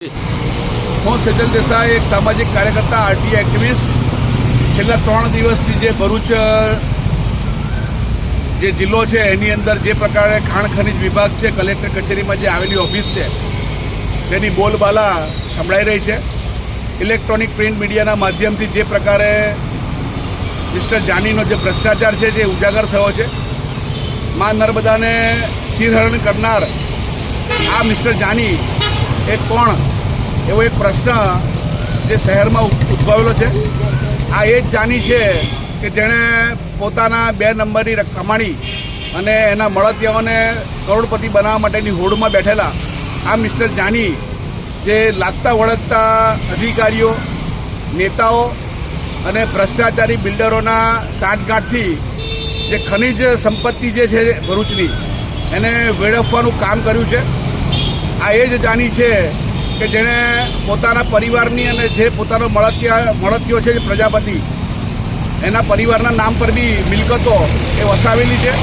હું સજ્જન દેસાઈ, એક સામાજિક કાર્યકર્તા, આરટી એક્ટિવિસ્ટ. છેલ્લા ત્રણ દિવસથી જે ભરૂચ જે જિલ્લો છે, એની અંદર જે પ્રકારે ખાણ ખનિજ વિભાગ છે, કલેક્ટર કચેરીમાં જે આવેલી ઓફિસ છે, તેની બોલબાલા સંભળાઈ રહી છે. ઇલેક્ટ્રોનિક પ્રિન્ટ મીડિયાના માધ્યમથી જે પ્રકારે મિસ્ટર જાનીનો જે ભ્રષ્ટાચાર છે, જે ઉજાગર થયો છે, મા નર્મદાને ચીરહરણ કરનાર આ મિસ્ટર જાની એ કોણ? એવો એક પ્રશ્ન જે શહેરમાં ઉદ- ઉદ્ભવેલો છે. આ એ જ જાની છે કે જેણે પોતાના બે નંબરની કમાણી અને એના મળતિયાઓને કરોડપતિ બનાવવા માટેની હોડમાં બેઠેલા આ મિસ્ટર જાની જે લાગતા વળગતા અધિકારીઓ, નેતાઓ અને ભ્રષ્ટાચારી બિલ્ડરોના સાંઠગાંઠથી જે ખનિજ સંપત્તિ જે છે ભરૂચની, એને વેડફવાનું કામ કર્યું છે. આ એ જ જાની છે કે જેણે પોતાના પરિવારની અને જે પોતાનો મળતિયા, મળતિયો છે જે પ્રજાપતિ, એના પરિવારના નામ પર બી મિલકતો એ વસાવેલી છે.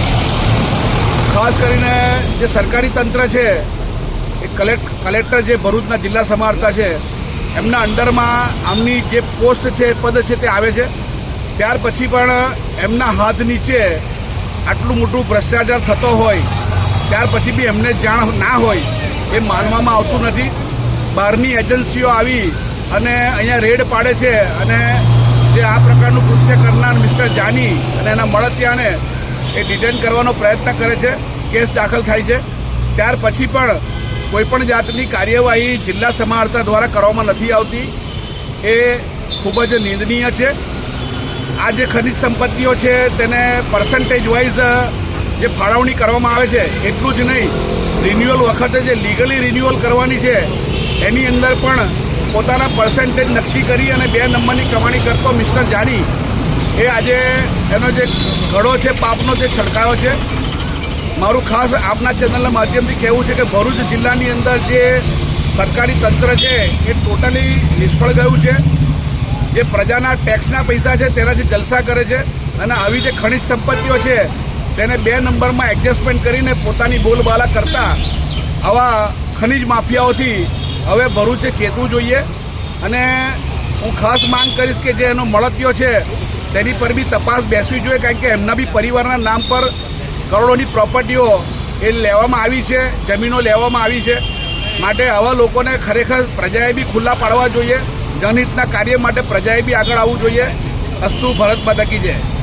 ખાસ કરીને જે સરકારી તંત્ર છે, એ કલેક્ટ કલેક્ટર જે ભરૂચના જિલ્લા સમારતા છે, એમના અંડરમાં આમની જે પોસ્ટ છે પદ છે તે આવે છે. ત્યાર પછી પણ એમના હાથ નીચે આટલું મોટું ભ્રષ્ટાચાર થતો હોય, ત્યાર પછી બી એમને જાણ ના હોય, એ માનવામાં આવતું નથી. બહારની એજન્સીઓ આવી અને અહીંયા રેડ પાડે છે અને જે આ પ્રકારનું કૃત્ય કરનાર મિસ્ટર જાની અને એના મળતિયાને એ ડિટેન કરવાનો પ્રયત્ન કરે છે, કેસ દાખલ થાય છે. ત્યાર પછી પણ કોઈપણ જાતની કાર્યવાહી જિલ્લા સમાહર્તા દ્વારા કરવામાં નથી આવતી. એ ખૂબ જ નિંદનીય છે. આ જે ખનિજ સંપત્તિઓ છે, તેને પર્સન્ટેજ વાઇઝ જે ફાળવણી કરવામાં આવે છે, એટલું જ નહીં. રિન્યુઅલ વખતે જે લીગલી રિન્યુઅલ કરવાની છે એની અંદર પણ પોતાના પર્સન્ટેજ નક્કી કરી અને બે નંબરની કમાણી કરતો મિસ્ટર જાની. એ આજે એનો જે ઘડો છે, પાપનો જે છડકાયો છે, મારું ખાસ આપના ચેનલના માધ્યમથી કહેવું છે કે ભરૂચ જિલ્લાની અંદર જે સરકારી તંત્ર છે, એ ટોટલી નિષ્ફળ ગયું છે. જે પ્રજાના ટેક્સના પૈસા છે, તેનાથી જલસા કરે છે અને આવી જે ખનિજ સંપત્તિઓ છે, તેને બે નંબરમાં એડજસ્ટમેન્ટ કરીને પોતાની બોલબાલા કરતા આવા ખનિજ માફિયાઓથી હવે ભરૂચે ચેતવું જોઈએ. અને હું ખાસ માંગ કરીશ કે જે એનો મળતિયો છે, તેની પર બી તપાસ બેસવી જોઈએ, કારણ કે એમના બી પરિવારના નામ પર કરોડોની પ્રોપર્ટીઓ એ લેવામાં આવી છે, જમીનો લેવામાં આવી છે. માટે આવા લોકોને ખરેખર પ્રજાએ બી ખુલ્લા પાડવા જોઈએ. જનહિતના કાર્ય માટે પ્રજાએ બી આગળ આવવું જોઈએ. અસ્તુ ભરત માતા જય.